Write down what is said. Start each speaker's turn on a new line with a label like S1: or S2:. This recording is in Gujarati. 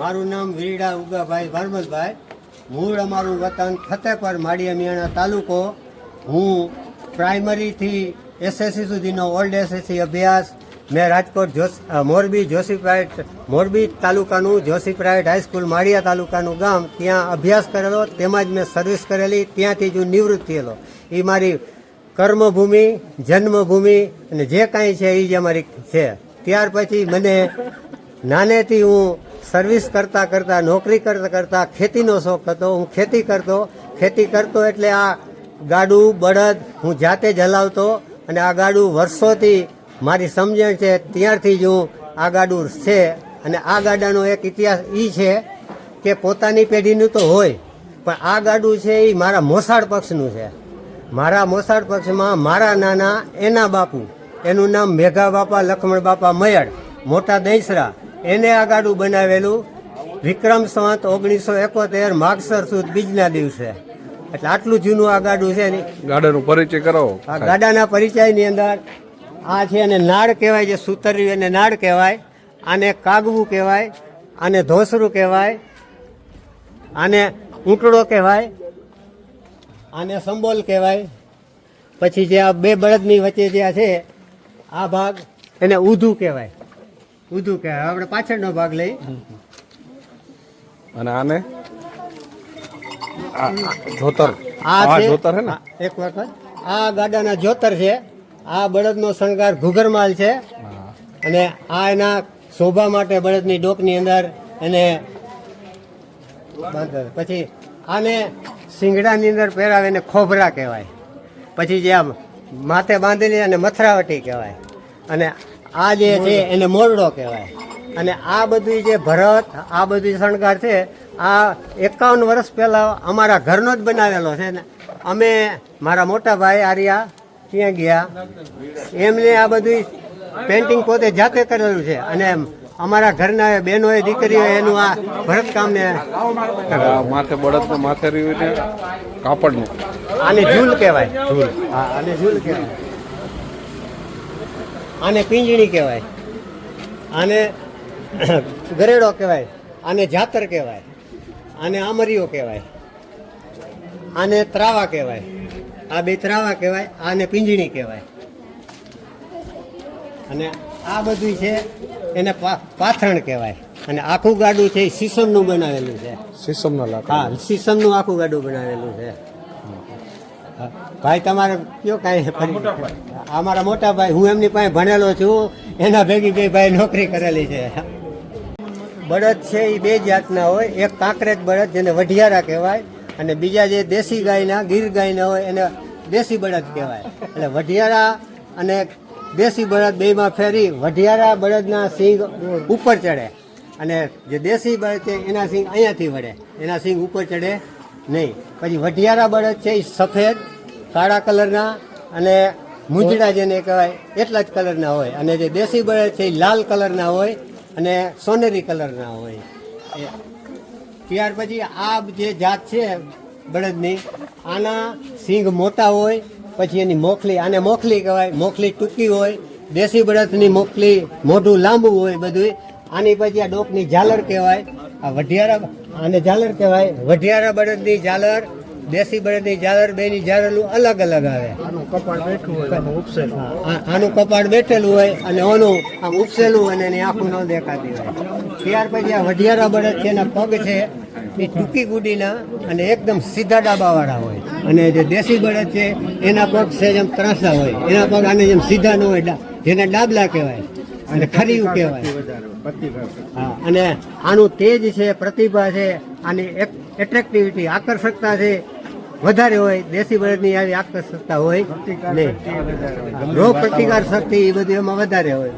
S1: મારું નામ વીરડા ઉગાભાઈ ભારમતભાઈ મૂળ અમારું વતન ફતેપર માળિયા મિયાણા તાલુકો. હું પ્રાઇમરીથી એસએસસી સુધીનો ઓલ્ડ એસએસસી અભ્યાસ. મેં રાજકોટ જોશ મોરબી જોશીપ્રાઇટ મોરબી તાલુકાનું જોશી પ્રાઇવેટ હાઈસ્કૂલ માળિયા તાલુકાનું ગામ. ત્યાં અભ્યાસ કરેલો તેમજ મેં સર્વિસ કરેલી. ત્યાંથી જ હું નિવૃત્ત થયેલો. એ મારી કર્મભૂમિ, જન્મભૂમિ અને જે કાંઈ છે એ જ અમારી છે. ત્યાર પછી મને નાનેથી હું સર્વિસ કરતા કરતા, નોકરી કરતા કરતા ખેતીનો શોખ હતો. હું ખેતી કરતો. ખેતી કરતો એટલે આ ગાડું, બળદ હું જાતે જ હલાવતો અને આ ગાડું વર્ષોથી મારી સમજણ છે. ત્યારથી જ હું આ ગાડું છે અને આ ગાડાનો એક ઇતિહાસ એ છે કે પોતાની પેઢીનું તો હોય, પણ આ ગાડું છે એ મારા મોસાળ પક્ષનું છે. મારા મોસાળ પક્ષમાં મારા નાના એના બાપુ, એનું નામ મેઘા બાપા લક્ષ્મણ બાપા મયડ, મોટા દૈસરા એને આગાડું બનાવેલું વિક્રમ સંવત ઓગણીસો એકોતેર માગસર સુદ બીજના દિવસે. એટલે આટલું જૂનું આ ગાડું છે
S2: ગાડાનું પરિચય કરાવો
S1: આ ગાડાના પરિચયની અંદર આ છે અને નાળ કહેવાય જે સુતર્યું એને નાળ કહેવાય આને કાગવું કહેવાય આને ધોસરું કહેવાય આને ઊંટડો કહેવાય આને સંબોલ કહેવાય. પછી જે આ બે બળદની વચ્ચે જે આ છે આ ભાગ એને ઊધું કહેવાય. ઊધું કે આપણે પાછળનો ભાગ લઈ.
S2: અને આને? જોતર
S1: આ
S2: જોતર હે ને?
S1: એક વખત. આ ગાડાના જોતર છે. આ બળદનો શણગાર ઘુઘરમાલ છે. અને આ એના શોભા માટે બળદની ડોકની અંદર એને બાંધે. પછી આને શિંગડાની અંદર પહેરાવે એને ખોભરા કહેવાય. પછી જે આ માથે બાંધેલી અને મથરાવટી કહેવાય. અને આ જે છે એને મોરડો કહેવાય. અને આ બધું જે ભરત આ બધું શણગાર છે આ એકાવન વર્ષ પહેલાં અમારા ઘરનો જ બનાવેલો છે ને. અમે મારા મોટા ભાઈ આર્યા ત્યાં ગયા? એમને આ બધું પેન્ટિંગ પોતે જાતે કરેલું છે. અને અમારા ઘરના બહેનોએ દીકરીઓ એનું આ ભરતકામને
S2: માથે બળદ માથે રહ્યું કાપડનું.
S1: આને ઝૂલ કહેવાય. ઝૂલ. હા આને ઝૂલ કહેવાય. આને પિંજણી કહેવાય. આને ગરેડો કહેવાય. આને જાતર કહેવાય. આને આમરીઓ કહેવાય. આને ત્રાવા કહેવાય. આ બે ત્રાવા કહેવાય આને પિંજણી કહેવાય. અને આ બધું છે એને પાથરણ કહેવાય. અને આખું ગાડું છે એ સીસમનું બનાવેલું છે.
S2: સીસમનું
S1: હા સીસમનું આખું ગાડું બનાવેલું છે. ભાઈ, તમારે કયો કાંઈ અમારા મોટા ભાઈ, હું એમની પાસે ભણેલો છું, એના ભેગી બે ભાઈ નોકરી કરેલી છે. બળદ છે એ બે જાતના હોય, એક કાંકરેજ બળદ જેને વઢિયારા કહેવાય, અને બીજા જે દેશી ગાયના, ગીર ગાયના હોય, એને દેશી બળદ કહેવાય. એટલે વઢિયારા અને દેશી બળદ બેમાં ફેરી, વઢિયારા બળદના સિંગ ઉપર ચડે. અને જે દેશી બળદ છે, એના સિંગ અહીંયાથી વળે. એના સિંગ ઉપર ચડે. નહીં. પછી વઢિયારા બળદ છે એ સફેદ, કાળા કલરના અને મુંજડા જેને કહેવાય, એટલા જ કલરના હોય. અને જે દેશી બળદ છે એ લાલ કલરના હોય અને સોનેરી કલરના હોય. ત્યાર પછી આ જે જાત છે બળદની, આના સિંગ મોટા હોય, પછી એની મોખલી, આને મોખલી કહેવાય, મોખલી ટૂંકી હોય, દેશી બળદની મોખલી મોઢું લાંબુ હોય બધું આની પછી આ ડોકની ઝાલર કહેવાય. આ વઢિયારા આને ઝાલર કહેવાય. વઢિયારા બળદની ઝાલર દેશી બળદની ઝાલર બેની ઝાલરનું અલગ અલગ આવે. આ- આનું કપાળ બેઠેલું હોય અને ઓનું આમ ઉપસેલું અને એની આંખું ન દેખાતી હોય. ત્યાર પછી આ વઢિયારા બળદ છે એના પગ છે એ ટૂંકી ગુડીના અને એકદમ સીધા ડાબાવાળા હોય. અને જે દેશી બળદ છે એના પગ છે જેમ ત્રાસા હોય. એના પગ આને જેમ સીધા ન હોય ડા- જેને ડાબલા કહેવાય. અને ખરી કહેવાય. હા અને આનું તેજ છે પ્રતિભા છે આની એટ્રેક્ટિવિટી આકર્ષકતા છે વધારે હોય દેશી બળદની આવી આકર્ષકતા હોય રોગ પ્રતિકાર શક્તિ એ બધું એમાં વધારે હોય.